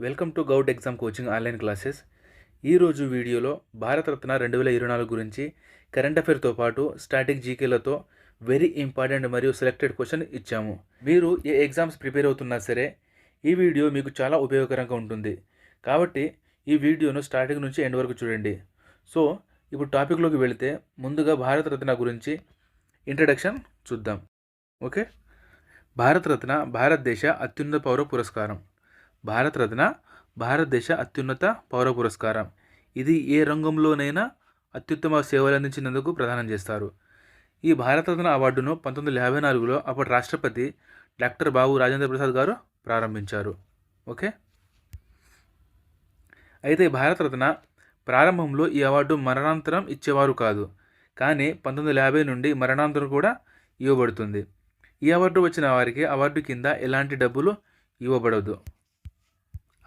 Welcome to govt exam coaching online classes. ఈరోజు వీడియోలో భారతరత్న రెండు వేల ఇరవై నాలుగు గురించి కరెంట్ అఫైర్తో పాటు స్టాటిక్ జీకేలతో వెరీ ఇంపార్టెంట్ మరియు సెలెక్టెడ్ క్వశ్చన్ ఇచ్చాము. మీరు ఏ ఎగ్జామ్స్ ప్రిపేర్ అవుతున్నా సరే ఈ వీడియో మీకు చాలా ఉపయోగకరంగా ఉంటుంది. కాబట్టి ఈ వీడియోను స్టార్టింగ్ నుంచి ఎండ్ వరకు చూడండి. సో ఇప్పుడు టాపిక్లోకి వెళితే ముందుగా భారతరత్న గురించి ఇంట్రడక్షన్ చూద్దాం. ఓకే? భారతరత్న భారతదేశ అత్యున్నత పౌర పురస్కారం. భారతరత్న భారతదేశ అత్యున్నత పౌర పురస్కారం. ఇది ఏ రంగంలోనైనా అత్యుత్తమ సేవలు అందించినందుకు ప్రదానం చేస్తారు. ఈ భారతరత్న అవార్డును పంతొమ్మిది వందల యాభై నాలుగులో అప్పటి రాష్ట్రపతి డాక్టర్ బాబు రాజేంద్ర ప్రసాద్ గారు ప్రారంభించారు. ఓకే? అయితే భారతరత్న ప్రారంభంలో ఈ అవార్డు మరణాంతరం ఇచ్చేవారు కాదు. కానీ పంతొమ్మిది వందల యాభై నుండి మరణాంతరం కూడా ఇవ్వబడుతుంది. ఈ అవార్డు వచ్చిన వారికి అవార్డు కింద ఎలాంటి డబ్బులు ఇవ్వబడదు.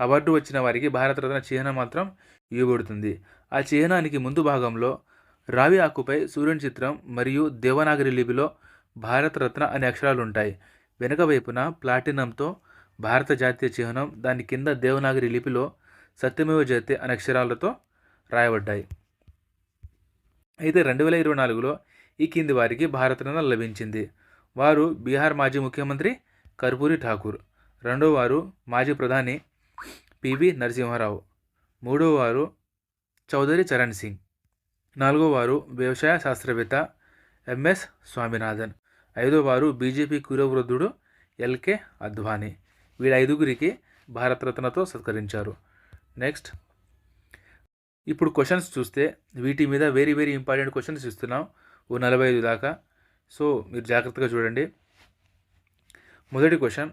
అవార్డు వచ్చిన వారికి భారతరత్న చిహ్నం మాత్రం ఇవ్వబడుతుంది. ఆ చిహ్నానికి ముందు భాగంలో రావి ఆకుపై సూర్యుని చిత్రం మరియు దేవనాగరి లిపిలో భారతరత్న అనే అక్షరాలు ఉంటాయి వెనుక వైపున ప్లాటినంతో భారత జాతీయ చిహ్నం దాని కింద దేవనాగరి లిపిలో సత్యమేవ జయతే అనే అక్షరాలతో రాయబడ్డాయి. అయితే రెండు వేల ఇరవై నాలుగులో ఈ కింది వారికి భారతరత్న లభించింది. వారు బీహార్ మాజీ ముఖ్యమంత్రి కర్పూరి ఠాకూర్ రెండో వారు మాజీ ప్రధాని పివి నరసింహారావు. మూడో వారు చౌదరి చరణ్ సింగ్. నాలుగో వారు వ్యవసాయ శాస్త్రవేత్త ఎంఎస్ స్వామినాథన్. ఐదో వారు బీజేపీ కురవృద్ధుడు ఎల్కే అద్వానీ. వీళ్ళ ఐదుగురికి భారతరత్నతో సత్కరించారు. నెక్స్ట్. ఇప్పుడు క్వశ్చన్స్ చూస్తే వీటి మీద వెరీ వెరీ ఇంపార్టెంట్ క్వశ్చన్స్ ఇస్తున్నాం. ఓ నలభై ఐదు దాకా. సో మీరు జాగ్రత్తగా చూడండి. మొదటి క్వశ్చన్.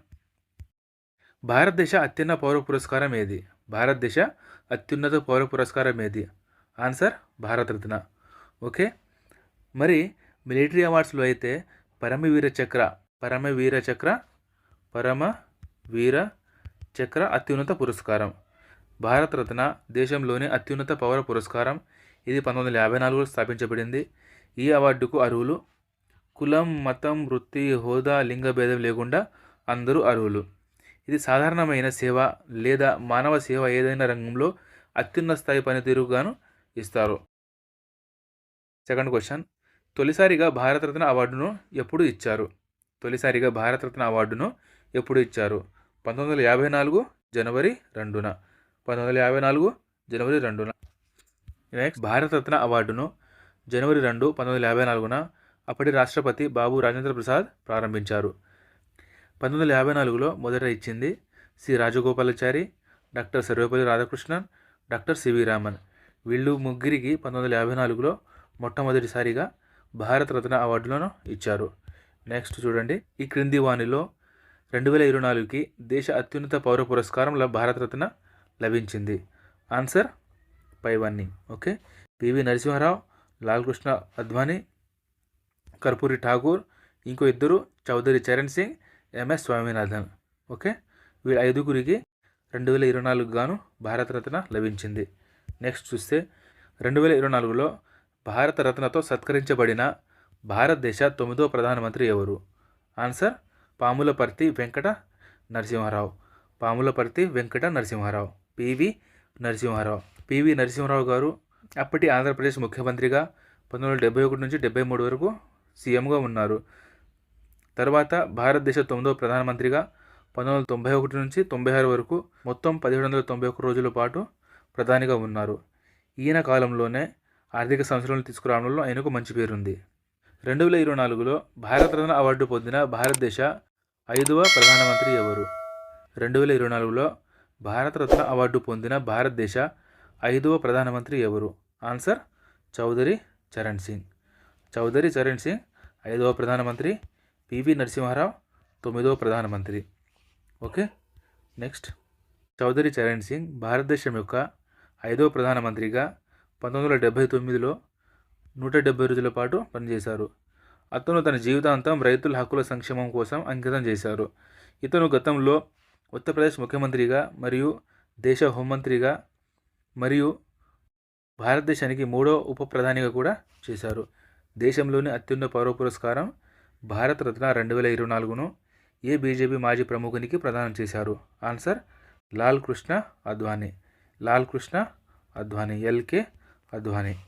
భారతదేశ అత్యున్న పౌర పురస్కారం ఏది? భారతదేశ అత్యున్నత పౌర పురస్కారం ఏది? ఆన్సర్ భారతరత్న. ఓకే? మరి మిలిటరీ అవార్డ్స్లో అయితే పరమవీర చక్ర పరమవీర చక్ర పరమ వీర చక్ర అత్యున్నత పురస్కారం. భారతరత్న దేశంలోని అత్యున్నత పౌర పురస్కారం. ఇది పంతొమ్మిది వందల యాభై నాలుగులో స్థాపించబడింది. ఈ అవార్డుకు అర్హులు కులం మతం వృత్తి హోదా లింగ భేదం లేకుండా అందరూ అర్హులు. ఇది సాధారణమైన సేవ లేదా మానవ సేవ ఏదైనా రంగంలో అత్యున్న స్థాయి పనితీరుగాను ఇస్తారు. Second question. తొలిసారిగా భారతరత్న అవార్డును ఎప్పుడు ఇచ్చారు? తొలిసారిగా భారతరత్న అవార్డును ఎప్పుడు ఇచ్చారు? పంతొమ్మిది వందల యాభై నాలుగు జనవరి రెండున. పంతొమ్మిది వందల యాభై నాలుగు జనవరి రెండున. నెక్స్ట్ భారతరత్న అవార్డును జనవరి రెండు పంతొమ్మిది వందల యాభై నాలుగున అప్పటి రాష్ట్రపతి బాబు రాజేంద్ర ప్రసాద్ ప్రారంభించారు. పంతొమ్మిది వందల యాభై నాలుగులో మొదట ఇచ్చింది C. Rajagopalachari doctor Sarvepalli Radhakrishnan doctor CV Raman. వీళ్ళు ముగ్గురికి పంతొమ్మిది వందల యాభై నాలుగులో మొట్టమొదటిసారిగా భారతరత్న అవార్డులను ఇచ్చారు. నెక్స్ట్ చూడండి. ఈ క్రింది వాణిలో రెండు వేల ఇరవై నాలుగుకి దేశ అత్యున్నత పౌర పురస్కారం భారతరత్న లభించింది. ఆన్సర్ పైవన్నీ ఓకే. పివి నరసింహారావు లాల్కృష్ణ అద్వానీ కర్పూరి ఠాగూర్ ఇంకో ఇద్దరు చౌదరి చరణ్ సింగ్ ఎంఎస్ స్వామినాథన్ ఓకే వీళ్ళ ఐదుగురికి రెండు వేల ఇరవై నాలుగు గాను భారతరత్న లభించింది. నెక్స్ట్ చూస్తే రెండు వేల ఇరవై నాలుగులో భారతరత్నతో సత్కరించబడిన భారతదేశ తొమ్మిదో ప్రధానమంత్రి ఎవరు? Answer Pamulaparthi Venkata Narasimha Rao. Pamulaparthi Venkata Narasimha Rao. PV Narasimha Rao. PV Narasimha Rao garu అప్పటి ఆంధ్రప్రదేశ్ ముఖ్యమంత్రిగా పంతొమ్మిది వందల డెబ్బై ఒకటి నుంచి డెబ్బై మూడు వరకు సీఎంగా ఉన్నారు. తర్వాత భారతదేశ తొమ్మిదవ ప్రధానమంత్రిగా పంతొమ్మిది వందల తొంభై ఒకటి నుంచి తొంభై ఆరు వరకు మొత్తం పదిహేడు వందల తొంభై ఒక్క రోజుల పాటు ప్రధానిగా ఉన్నారు. ఈయన కాలంలోనే ఆర్థిక సంవత్సరాలను తీసుకురావడంలో ఆయనకు మంచి పేరుంది. రెండు వేల ఇరవై నాలుగులో భారతరత్న అవార్డు పొందిన భారతదేశ ఐదవ ప్రధానమంత్రి ఎవరు? రెండు వేల ఇరవై నాలుగులో భారతరత్న అవార్డు పొందిన భారతదేశ ఐదవ ప్రధానమంత్రి ఎవరు? ఆన్సర్ చౌదరి చరణ్ సింగ్. చౌదరి చరణ్ సింగ్ ఐదవ ప్రధానమంత్రి పివి నరసింహారావు తొమ్మిదవ ప్రధానమంత్రి ఓకే? నెక్స్ట్. చౌదరి చరణ్ సింగ్ భారతదేశం యొక్క ఐదవ ప్రధానమంత్రిగా పంతొమ్మిది వందల డెబ్బై తొమ్మిదిలో నూట డెబ్బై రోజుల పాటు పనిచేశారు. అతను తన జీవితాంతం రైతుల హక్కుల సంక్షేమం కోసం అంకితం చేశారు. ఇతను గతంలో ఉత్తరప్రదేశ్ ముఖ్యమంత్రిగా మరియు దేశ హోంమంత్రిగా మరియు భారతదేశానికి మూడో ఉప ప్రధానిగా కూడా చేశారు. దేశంలోని అత్యున్నత పౌర పురస్కారం భారతరత్న రెండు వేల ఇరవై నాలుగును ఏ బీజేపీ మాజీ ప్రముఖునికి ప్రదానం చేశారు? ఆన్సర్ లాల్ కృష్ణ అద్వానీ. లాల్ కృష్ణ అద్వానీ ఎల్కే అద్వానీ.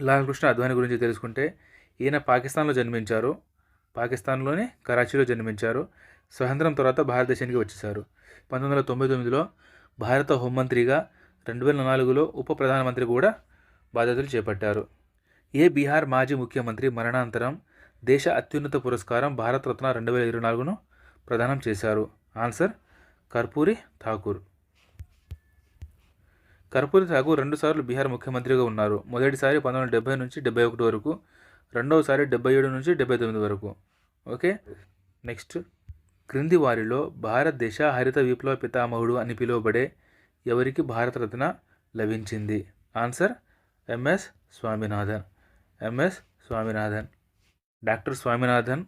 లాల్ కృష్ణ అద్వానీ గురించి తెలుసుకుంటే ఈయన పాకిస్తాన్లో జన్మించారు. పాకిస్తాన్లోని కరాచీలో జన్మించారు. స్వతంత్రం తర్వాత భారతదేశానికి వచ్చేసారు పంతొమ్మిది వందల తొంభై తొమ్మిదిలో భారత హోంమంత్రిగా రెండు వేల నాలుగులో ఉప ప్రధానమంత్రి కూడా బాధ్యతలు చేపట్టారు. ఏ బీహార్ మాజీ ముఖ్యమంత్రి మరణానంతరం దేశ అత్యున్నత పురస్కారం భారతరత్న రెండు వేల ఇరవై నాలుగును ప్రదానం చేశారు? ఆన్సర్ కర్పూరి ఠాకూర్. కర్పూరి ఠాకూర్ రెండుసార్లు బీహార్ ముఖ్యమంత్రిగా ఉన్నారు. మొదటిసారి పంతొమ్మిది వందల డెబ్బై నుంచి డెబ్బై ఒకటి వరకు రెండవసారి డెబ్బై ఏడు నుంచి డెబ్బై తొమ్మిది వరకు. ఓకే? నెక్స్ట్ క్రింది వారిలో భారతదేశ హరిత విప్లవ పితామహుడు అని పిలువబడే ఎవరికి భారతరత్న లభించింది? Answer MS Swaminathan. MS Swaminathan. Doctor Swaminathan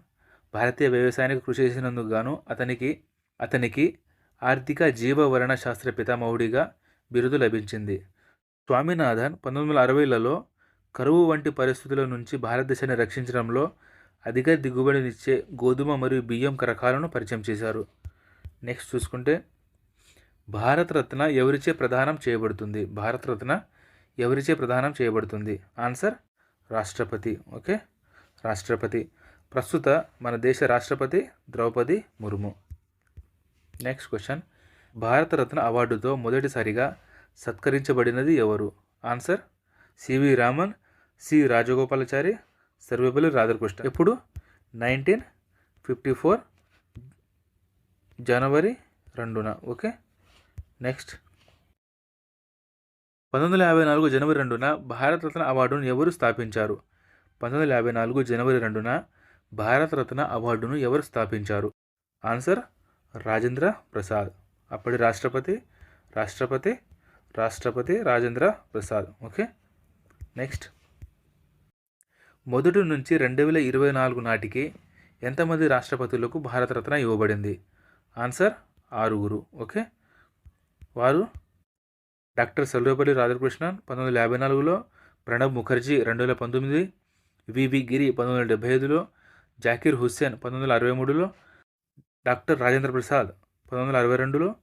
భారతీయ వ్యవసాయానికి కృషి చేసినందుకు గాను అతనికి అతనికి ఆర్థిక జీవవరణ శాస్త్ర పితామహుడిగా బిరుదు లభించింది. స్వామినాథన్ పంతొమ్మిది వందల అరవైలలో కరువు వంటి పరిస్థితుల నుంచి భారతదేశాన్ని రక్షించడంలో అధిక దిగుబడినిచ్చే గోధుమ మరియు బియ్యం రకాలను పరిచయం చేశారు. నెక్స్ట్ చూసుకుంటే భారతరత్న ఎవరిచే ప్రదానం చేయబడుతుంది? భారతరత్న ఎవరిచే ప్రదానం చేయబడుతుంది? ఆన్సర్ రాష్ట్రపతి ఓకే? రాష్ట్రపతి. ప్రస్తుత మన దేశ రాష్ట్రపతి ద్రౌపది ముర్ము. నెక్స్ట్ క్వశ్చన్ భారతరత్న అవార్డుతో మొదటిసారిగా సత్కరించబడినది ఎవరు? Answer CV Raman C Rajagopalachari Sarvepalli Radhakrishna. ఎప్పుడు? నైన్టీన్ ఫిఫ్టీ ఫోర్ జనవరి రెండున ఓకే? నెక్స్ట్ పంతొమ్మిది వందల యాభై నాలుగు జనవరి రెండున భారతరత్న అవార్డును ఎవరు స్థాపించారు? పంతొమ్మిది వందల యాభై నాలుగు జనవరి రెండున భారతరత్న అవార్డును ఎవరు స్థాపించారు? ఆన్సర్ రాజేంద్ర ప్రసాద్. అప్పటి రాష్ట్రపతి రాష్ట్రపతి రాష్ట్రపతి రాజేంద్ర ప్రసాద్. ఓకే? నెక్స్ట్. మొదటి నుంచి రెండు వేల ఇరవై నాలుగు నాటికి ఎంతమంది రాష్ట్రపతులకు భారతరత్న ఇవ్వబడింది? ఆన్సర్ ఆరుగురు. ఓకే? వారు డాక్టర్ సర్వేపల్లి రాధాకృష్ణన్ పంతొమ్మిది వందల యాభై నాలుగులో ప్రణబ్ ముఖర్జీ రెండు వేల పంతొమ్మిది వివి గిరి పంతొమ్మిది వందల డెబ్బై ఐదులో జాకీర్ హుస్సేన్ పంతొమ్మిది వందల అరవై మూడులో డాక్టర్ రాజేంద్ర ప్రసాద్ పంతొమ్మిది వందల అరవై రెండులో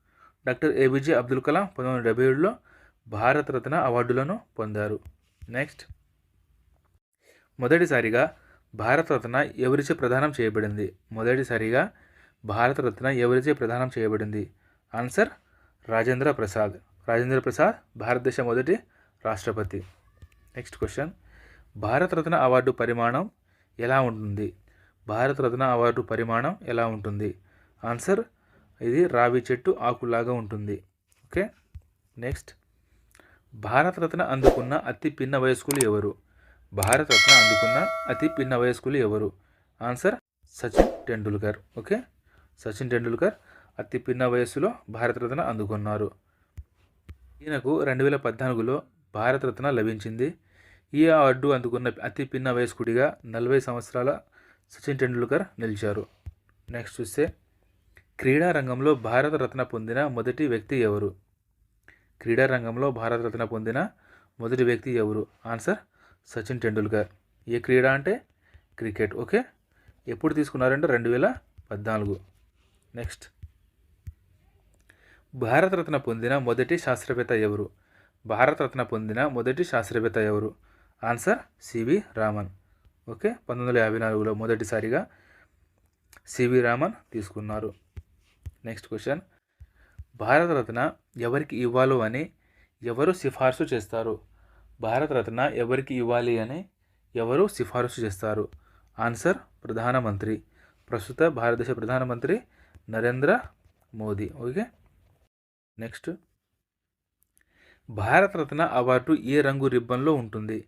డాక్టర్ ఏబిజే అబ్దుల్ కలాం పంతొమ్మిది వందల డెబ్బై ఏడులో భారతరత్న అవార్డులను పొందారు. నెక్స్ట్. మొదటిసారిగా భారతరత్న ఎవరిచే ప్రదానం చేయబడింది? మొదటిసారిగా భారతరత్న ఎవరిచే ప్రదానం చేయబడింది? ఆన్సర్ రాజేంద్ర ప్రసాద్. రాజేంద్ర ప్రసాద్ భారతదేశ మొదటి రాష్ట్రపతి. నెక్స్ట్ క్వశ్చన్ భారతరత్న అవార్డు పరిమాణం ఎలా ఉంటుంది? భారతరత్న అవార్డు పరిమాణం ఎలా ఉంటుంది? ఆన్సర్ ఇది రావి చెట్టు ఆకులాగా ఉంటుంది. ఓకే నెక్స్ట్ భారతరత్న అందుకున్న అతి పిన్న వయస్కులు ఎవరు? భారతరత్న అందుకున్న అతి పిన్న వయస్కులు ఎవరు? ఆన్సర్ సచిన్ టెండూల్కర్. ఓకే సచిన్ టెండూల్కర్ అతి పిన్న వయస్సులో భారతరత్న అందుకున్నారు. ఈయనకు రెండు వేల పద్నాలుగులో భారతరత్న లభించింది. ఈ అవార్డు అందుకున్న అతి పిన్న వయస్కుడిగా నలభై సంవత్సరాల సచిన్ టెండూల్కర్ నిలిచారు. నెక్స్ట్ చూస్తే క్రీడా రంగంలో భారతరత్న పొందిన మొదటి వ్యక్తి ఎవరు? క్రీడా రంగంలో భారతరత్న పొందిన మొదటి వ్యక్తి ఎవరు? ఆన్సర్ సచిన్ టెండూల్కర్. ఏ క్రీడ అంటే? క్రికెట్. ఓకే? ఎప్పుడు తీసుకున్నారంటే? రెండు వేల పద్నాలుగు. నెక్స్ట్ భారతరత్న పొందిన మొదటి శాస్త్రవేత్త ఎవరు? భారతరత్న పొందిన మొదటి శాస్త్రవేత్త ఎవరు? Answer CV Raman. ఓకే పంతొమ్మిది వందల యాభై నాలుగులో మొదటిసారిగా సివి రామన్ తీసుకున్నారు. Next question. భారతరత్న ఎవరికి ఇవ్వాలో అని ఎవరు సిఫార్సు చేస్తారు? భారతరత్న ఎవరికి ఇవ్వాలి అని ఎవరు సిఫార్సు చేస్తారు? ఆన్సర్ ప్రధానమంత్రి. ప్రస్తుత భారతదేశ ప్రధానమంత్రి Narendra Modi. Okay next. Bharat Ratna award ఏ రంగు రిబ్బన్లో ఉంటుంది?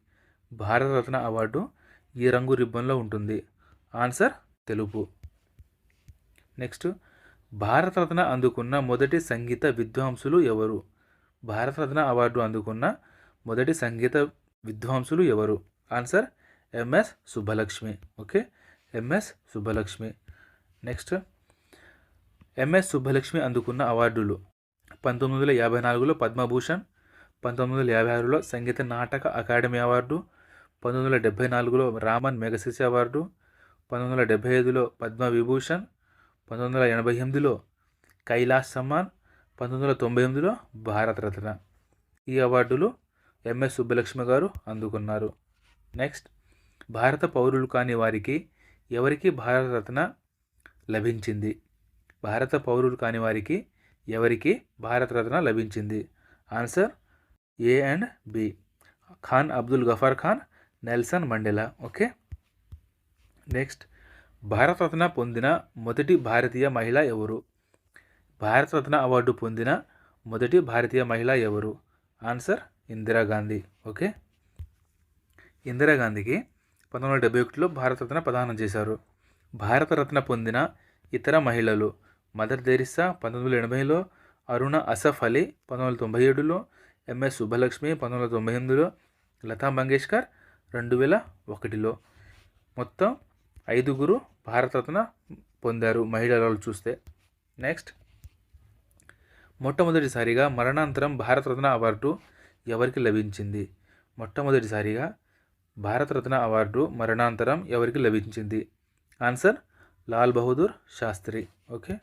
భారతరత్న అవార్డు ఏ రంగు రిబ్బన్లో ఉంటుంది? ఆన్సర్ తెలుపు. నెక్స్ట్. భారతరత్న అందుకున్న మొదటి సంగీత విద్వాంసులు ఎవరు? భారతరత్న అవార్డు అందుకున్న మొదటి సంగీత విద్వాంసులు ఎవరు? Answer MS Subbulakshmi. Okay? MS Subbulakshmi. Next. MS Subbulakshmi అందుకున్న అవార్డులు పంతొమ్మిది వందల యాభై నాలుగులో పద్మభూషణ్ పంతొమ్మిది వందల యాభై ఆరులో సంగీత నాటక అకాడమీ అవార్డు పంతొమ్మిది వందల డెబ్బై నాలుగులో రామన్ మెగసిసి అవార్డు పంతొమ్మిది వందల డెబ్బై ఐదులో పద్మ విభూషణ్ పంతొమ్మిది వందల ఎనభై ఎనిమిదిలో కైలాస్ సమ్మాన్ పంతొమ్మిది వందల తొంభై ఎనిమిదిలో భారతరత్న ఈ అవార్డులు ఎంఎస్ సుబ్బలక్ష్మి గారు అందుకున్నారు. నెక్స్ట్ భారత పౌరులు కాని వారికి ఎవరికి భారతరత్న లభించింది? భారత పౌరులు కాని వారికి ఎవరికి? భారతరత్న లభించింది. Answer A and B. Khan Abdul Ghaffar Khan Nelson Mandela. Okay? Next Bharat Ratna పొందిన మొదటి భారతీయ మహిళ ఎవరు? భారతరత్న అవార్డు పొందిన మొదటి భారతీయ మహిళ ఎవరు? Answer Indira Gandhi okay? ఇందిరాగాంధీకి పంతొమ్మిది వందల డెబ్బై ఒకటిలో భారతరత్న ప్రదానం చేశారు. భారతరత్న పొందిన ఇతర మహిళలు మదర్ తెరిసా పంతొమ్మిది వందల ఎనభైలో అరుణ అసఫ్ అలీ పంతొమ్మిది వందల తొంభై ఏడులో ఎంఎస్ సుబ్బలక్ష్మి పంతొమ్మిది వందల తొంభై ఎనిమిదిలో లతా మంగేష్కర్ రెండు వేల ఒకటిలో. మొత్తం ఐదుగురు భారతరత్న పొందారు మహిళలు చూస్తే. నెక్స్ట్. మొట్టమొదటిసారిగా మరణాంతరం భారతరత్న అవార్డు ఎవరికి లభించింది? మొట్టమొదటిసారిగా భారతరత్న అవార్డు మరణాంతరం ఎవరికి లభించింది? ఆన్సర్ లాల్ బహదూర్ శాస్త్రి. ఓకే?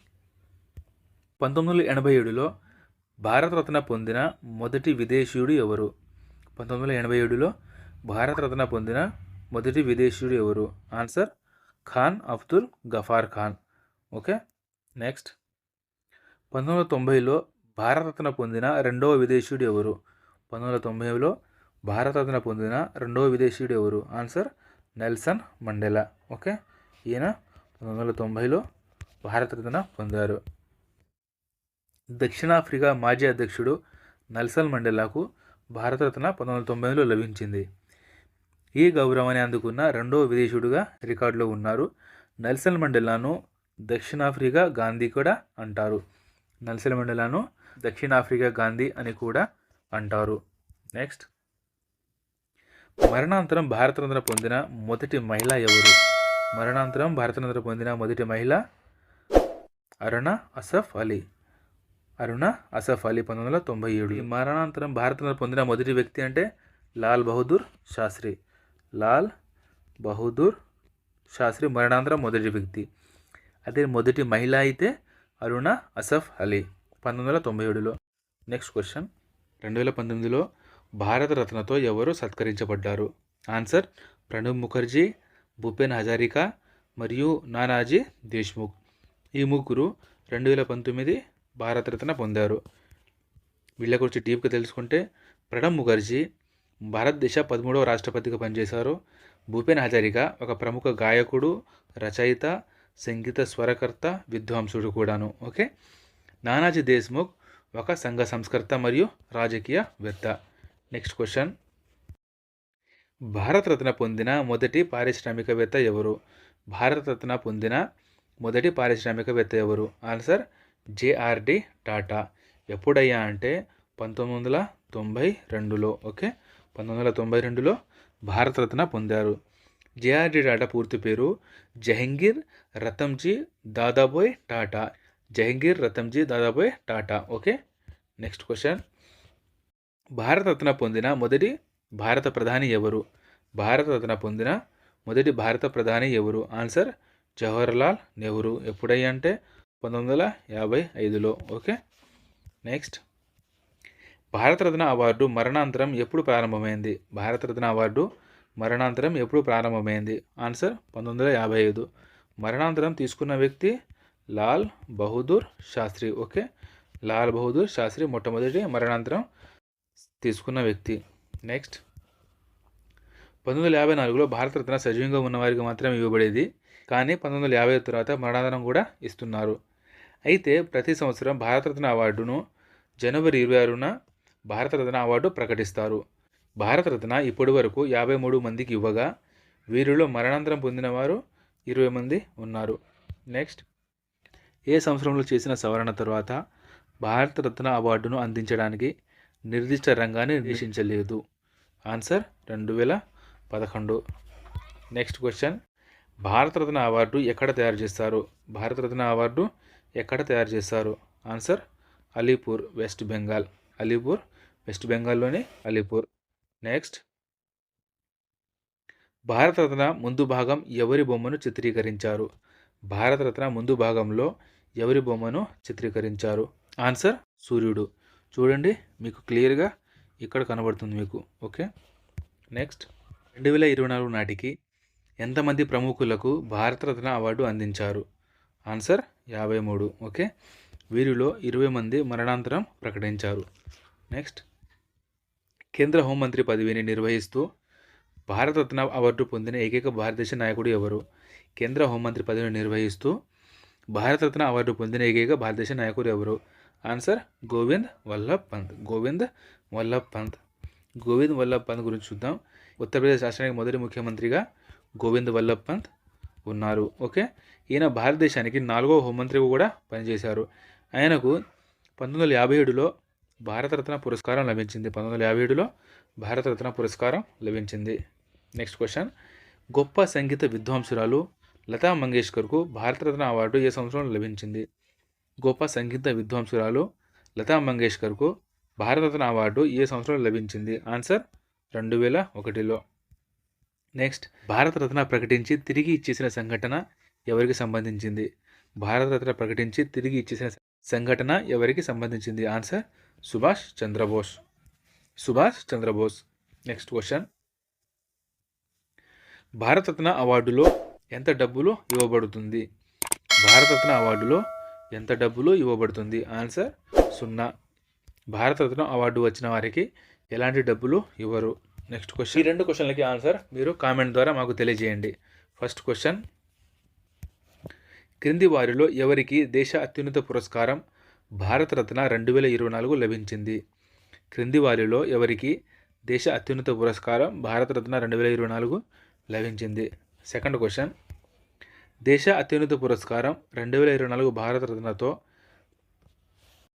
పంతొమ్మిది వందల ఎనభై ఏడులో భారతరత్న పొందిన మొదటి విదేశీయుడు ఎవరు? పంతొమ్మిది వందల ఎనభై ఏడులో భారతరత్న పొందిన మొదటి విదేశీయుడు ఎవరు? Answer Khan Abdul Ghaffar Khan. Okay next. పంతొమ్మిది వందల తొంభైలో భారతరత్న పొందిన రెండవ విదేశీయుడు ఎవరు? పంతొమ్మిది వందల తొంభైలో భారతరత్న పొందిన రెండవ విదేశీయుడు ఎవరు? Answer Nelson Mandela. ఓకే ఈయన పంతొమ్మిది వందల తొంభైలో భారతరత్న పొందారు. దక్షిణాఫ్రికా మాజీ అధ్యక్షుడు నల్సన్ మండెలాకు భారతరత్న పంతొమ్మిది వందల తొంభైలో లభించింది. ఈ గౌరవాన్ని అందుకున్న రెండో విదేశీయుడుగా రికార్డులో ఉన్నారు నల్సన్ మండెలాను దక్షిణాఫ్రికా గాంధీ కూడా అంటారు. నల్సల్ మండెలాను దక్షిణాఫ్రికా గాంధీ అని కూడా అంటారు. నెక్స్ట్. మరణాంతరం భారతరత్న పొందిన మొదటి మహిళ ఎవరు? మరణాంతరం భారతరత్న పొందిన మొదటి మహిళ అరుణ అసఫ్ అలీ. అరుణ అసఫ్ అలీ పంతొమ్మిది వందల తొంభై ఏడు. ఈ మరణాంతరం భారతంలో పొందిన మొదటి వ్యక్తి అంటే లాల్ బహదూర్ శాస్త్రి. లాల్ బహదూర్ శాస్త్రి మరణానంతరం మొదటి వ్యక్తి. అదే మొదటి మహిళ అయితే అరుణ అసఫ్ అలీ పంతొమ్మిది వందల తొంభై ఏడులో. నెక్స్ట్ క్వశ్చన్ రెండు వేల పంతొమ్మిదిలో భారతరత్నతో ఎవరు సత్కరించబడ్డారు? ఆన్సర్ ప్రణబ్ ముఖర్జీ భూపెన్ హజారికా మరియు నానాజీ దేశ్ముఖ్. ఈ ముగ్గురు రెండు వేల పంతొమ్మిది భారతరత్న పొందారు. వీళ్ళ గురించి డీప్గా తెలుసుకుంటే ప్రణబ్ ముఖర్జీ భారతదేశ పదమూడవ రాష్ట్రపతిగా పనిచేశారు. భూపెన్ హజారికా ఒక ప్రముఖ గాయకుడు రచయిత సంగీత స్వరకర్త విద్వాంసుడు కూడాను. ఓకే? నానాజీ దేశ్ముఖ్ ఒక సంఘ సంస్కర్త మరియు రాజకీయవేత్త నెక్స్ట్ క్వశ్చన్. భారతరత్న పొందిన మొదటి పారిశ్రామికవేత్త ఎవరు? భారతరత్న పొందిన మొదటి పారిశ్రామికవేత్త ఎవరు? Answer JRD Tata. ఎప్పుడయ్యా అంటే పంతొమ్మిది వందల తొంభై రెండులో ఓకే? పంతొమ్మిది వందల తొంభై రెండులో భారతరత్న పొందారు. జేఆర్డి టాటా పూర్తి పేరు Jahangir Ratanji Dadabhoy Tata. Jahangir Ratanji Dadabhoy Tata okay? Next question. Bharat Ratna పొందిన మొదటి భారత ప్రధాని ఎవరు? భారతరత్న పొందిన మొదటి భారత ప్రధాని ఎవరు? ఆన్సర్ జవహర్లాల్ నెహ్రూ. ఎప్పుడయ్యా అంటే పంతొమ్మిది వందల యాభై ఐదులో. ఓకే? నెక్స్ట్. భారతరత్న అవార్డు మరణాంతరం ఎప్పుడు ప్రారంభమైంది? భారతరత్న అవార్డు మరణాంతరం ఎప్పుడు ప్రారంభమైంది? ఆన్సర్ పంతొమ్మిది వందల యాభై ఐదు. మరణాంతరం తీసుకున్న వ్యక్తి లాల్ బహదూర్ శాస్త్రి. ఓకే? లాల్ బహదూర్ శాస్త్రి మొట్టమొదటి మరణాంతరం తీసుకున్న వ్యక్తి. నెక్స్ట్. పంతొమ్మిది వందల యాభై నాలుగులో భారతరత్న సజీవంగా ఉన్నవారికి మాత్రం ఇవ్వబడేది. కానీ పంతొమ్మిది వందల యాభై తర్వాత మరణాదనం కూడా ఇస్తున్నారు. అయితే ప్రతి సంవత్సరం భారతరత్న అవార్డును జనవరి ఇరవై ఆరున భారతరత్న అవార్డు ప్రకటిస్తారు. భారతరత్న ఇప్పటి వరకు యాభై మూడు మందికి ఇవ్వగా వీరిలో మరణాంతరం పొందిన వారు ఇరవై మంది ఉన్నారు. నెక్స్ట్ ఏ సంవత్సరంలో చేసిన సవరణ తర్వాత భారతరత్న అవార్డును అందించడానికి నిర్దిష్ట రంగాన్ని నిర్దేశించలేదు? ఆన్సర్ రెండు వేల పదకొండు. నెక్స్ట్ క్వశ్చన్ భారతరత్న అవార్డు ఎక్కడ తయారు చేస్తారు? భారతరత్న అవార్డు ఎక్కడ తయారు చేస్తారు? Answer Alipur west Bengal. Alipur west బెంగాల్లోని అలీపూర్. నెక్స్ట్. భారతరత్న ముందు భాగం ఎవరి బొమ్మను చిత్రీకరించారు? భారతరత్న ముందు భాగంలో ఎవరి బొమ్మను చిత్రీకరించారు? ఆన్సర్ సూర్యుడు. చూడండి మీకు క్లియర్గా ఇక్కడ కనబడుతుంది మీకు. ఓకే. నెక్స్ట్. రెండు వేల ఇరవై నాలుగు నాటికి ఎంతమంది ప్రముఖులకు భారతరత్న అవార్డు అందించారు? ఆన్సర్ యాభై మూడు ఓకే? వీరిలో ఇరవై మంది మరణాంతరం ప్రకటించారు. నెక్స్ట్. కేంద్ర హోంమంత్రి పదవిని నిర్వహిస్తూ భారతరత్న అవార్డు పొందిన ఏకైక భారతదేశ నాయకుడు ఎవరు? కేంద్ర హోంమంత్రి పదవిని నిర్వహిస్తూ భారతరత్న అవార్డు పొందిన ఏకైక భారతదేశ నాయకుడు ఎవరు? ఆన్సర్ గోవింద్ వల్లభ్ పంత్. గోవింద్ వల్లభ్ పంత్. గోవింద్ వల్లభ్ పంత్ గురించి చూద్దాం. ఉత్తరప్రదేశ్ రాష్ట్రానికి మొదటి ముఖ్యమంత్రిగా గోవింద్ వల్లభ్ పంత్ ఉన్నారు. ఓకే? ఈయన భారతదేశానికి నాలుగో హోంమంత్రిగా కూడా పనిచేశారు. ఆయనకు పంతొమ్మిది వందల యాభై ఏడులో భారతరత్న పురస్కారం లభించింది. పంతొమ్మిది వందల యాభై ఏడులో భారతరత్న పురస్కారం లభించింది. నెక్స్ట్ క్వశ్చన్ గొప్ప సంగీత విద్వాంసురాలు లతా మంగేష్కర్కు భారతరత్న అవార్డు ఏ సంవత్సరంలో లభించింది? గొప్ప సంగీత విద్వాంసురాలు లతా మంగేష్కర్కు భారతరత్న అవార్డు ఏ సంవత్సరంలో లభించింది? ఆన్సర్ రెండు వేల ఒకటిలో. నెక్స్ట్ భారతరత్న ప్రకటించి తిరిగి ఇచ్చేసిన సంఘటన ఎవరికి సంబంధించింది? భారతరత్న ప్రకటించి తిరిగి ఇచ్చేసిన సంఘటన ఎవరికి సంబంధించింది? Answer Subhash Chandra Bose. Subhash Chandra Bose. Next question. Bharat Ratna అవార్డులో ఎంత డబ్బులు ఇవ్వబడుతుంది? భారతరత్న అవార్డులో ఎంత డబ్బులు ఇవ్వబడుతుంది? ఆన్సర్ సున్నా. భారతరత్న అవార్డు వచ్చిన వారికి ఎలాంటి డబ్బులు ఇవ్వరు? నెక్స్ట్ క్వశ్చన్ ఈ రెండు క్వశ్చన్లకి ఆన్సర్ మీరు కామెంట్ ద్వారా మాకు తెలియజేయండి. ఫస్ట్ క్వశ్చన్ క్రింది వారిలో ఎవరికి దేశ అత్యున్నత పురస్కారం భారతరత్న రెండు వేల ఇరవై నాలుగు లభించింది? క్రింది వారిలో ఎవరికి దేశ అత్యున్నత పురస్కారం భారతరత్న రెండు వేల ఇరవై నాలుగు లభించింది? సెకండ్ క్వశ్చన్ దేశ అత్యున్నత పురస్కారం రెండు వేల ఇరవై నాలుగు భారతరత్నతో